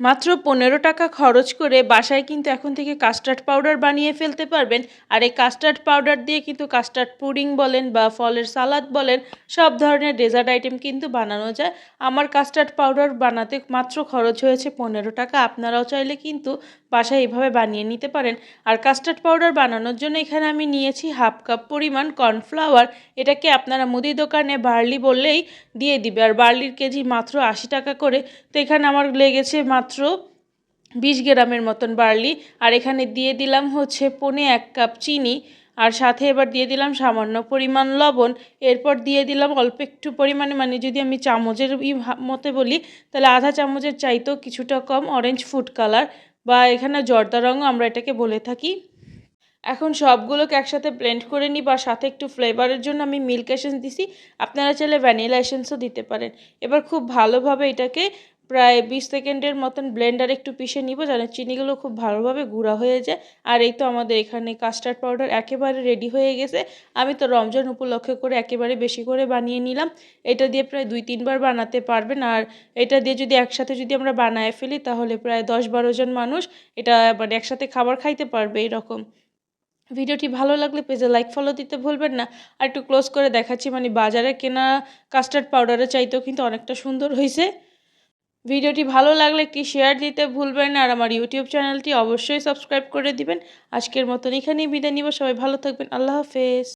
মাত্র পনেরো টাকা খরচ করে বাসায় কিন্তু এখন থেকে কাস্টার্ড পাউডার বানিয়ে ফেলতে পারবেন। আর এই কাস্টার্ড পাউডার দিয়ে কিন্তু কাস্টার্ড পুডিং বলেন বা ফলের সালাদ বলেন, সব ধরনের ডেজার্ট আইটেম কিন্তু বানানো যায়। আমার কাস্টার্ড পাউডার বানাতে মাত্র খরচ হয়েছে পনেরো টাকা। আপনারাও চাইলে কিন্তু বাসায় এইভাবে বানিয়ে নিতে পারেন। আর কাস্টার্ড পাউডার বানানোর জন্য এখানে আমি নিয়েছি হাফ কাপ পরিমাণ কর্নফ্লাওয়ার এটাকে আপনারা মুদি দোকানে বার্লি বললেই দিয়ে দিবে। আর বার্লির কেজি মাত্র আশি টাকা করে। তো এখানে আমার লেগেছে মাত্র বিশ গ্রামের মতন বার্লি। আর এখানে দিয়ে দিলাম হচ্ছে পনে এক কাপ চিনি। আর সাথে এবার দিয়ে দিলাম সামান্য পরিমাণ লবণ। এরপর দিয়ে দিলাম অল্প একটু পরিমাণে মানে যদি আমি চামচের মতে বলি, তাহলে আধা চামচের চাইতেও কিছুটা কম অরেঞ্জ ফুড কালার বা এখানে জর্দা রঙও আমরা এটাকে বলে থাকি। এখন সবগুলোকে একসাথে ব্লেন্ড করে নিই বা সাথে একটু ফ্লেভারের জন্য আমি মিল্ক এসেন্স দিছি। আপনারা চাইলে ভ্যানিলা এসেন্সও দিতে পারেন। এবার খুব ভালোভাবে এটাকে প্রায় বিশ সেকেন্ডের মতন ব্লেন্ডার একটু পিষে নিব যেন চিনিগুলো খুব ভালোভাবে গুঁড়া হয়ে যায়। আর এই তো আমাদের এখানে কাস্টার্ড পাউডার একেবারে রেডি হয়ে গেছে। আমি তো রমজান উপলক্ষে করে একেবারে বেশি করে বানিয়ে নিলাম। এটা দিয়ে প্রায় দুই, তিনবার বানাতে পারবেন। আর এটা দিয়ে যদি একসাথে যদি আমরা বানায় ফেলি, তাহলে প্রায় দশ, বারো জন মানুষ এটা মানে একসাথে খাবার খাইতে পারবে এরকম। ভিডিওটি ভালো লাগলে পেজে লাইক ফলো দিতে ভুলবেন না। আর একটু ক্লোজ করে দেখাচ্ছি মানে বাজারে কেনা কাস্টার্ড পাউডারের চাইতেও কিন্তু অনেকটা সুন্দর হয়েছে ভিডিওটি ভালো লাগলে একটি শেয়ার দিতে ভুলবেন আর আমার ইউটিউব চ্যানেলটি অবশ্যই সাবস্ক্রাইব করে দিবেন। আজকের মতন এখানেই বিদায় নিব। সবাই ভালো থাকবেন। আল্লাহ হাফেজ।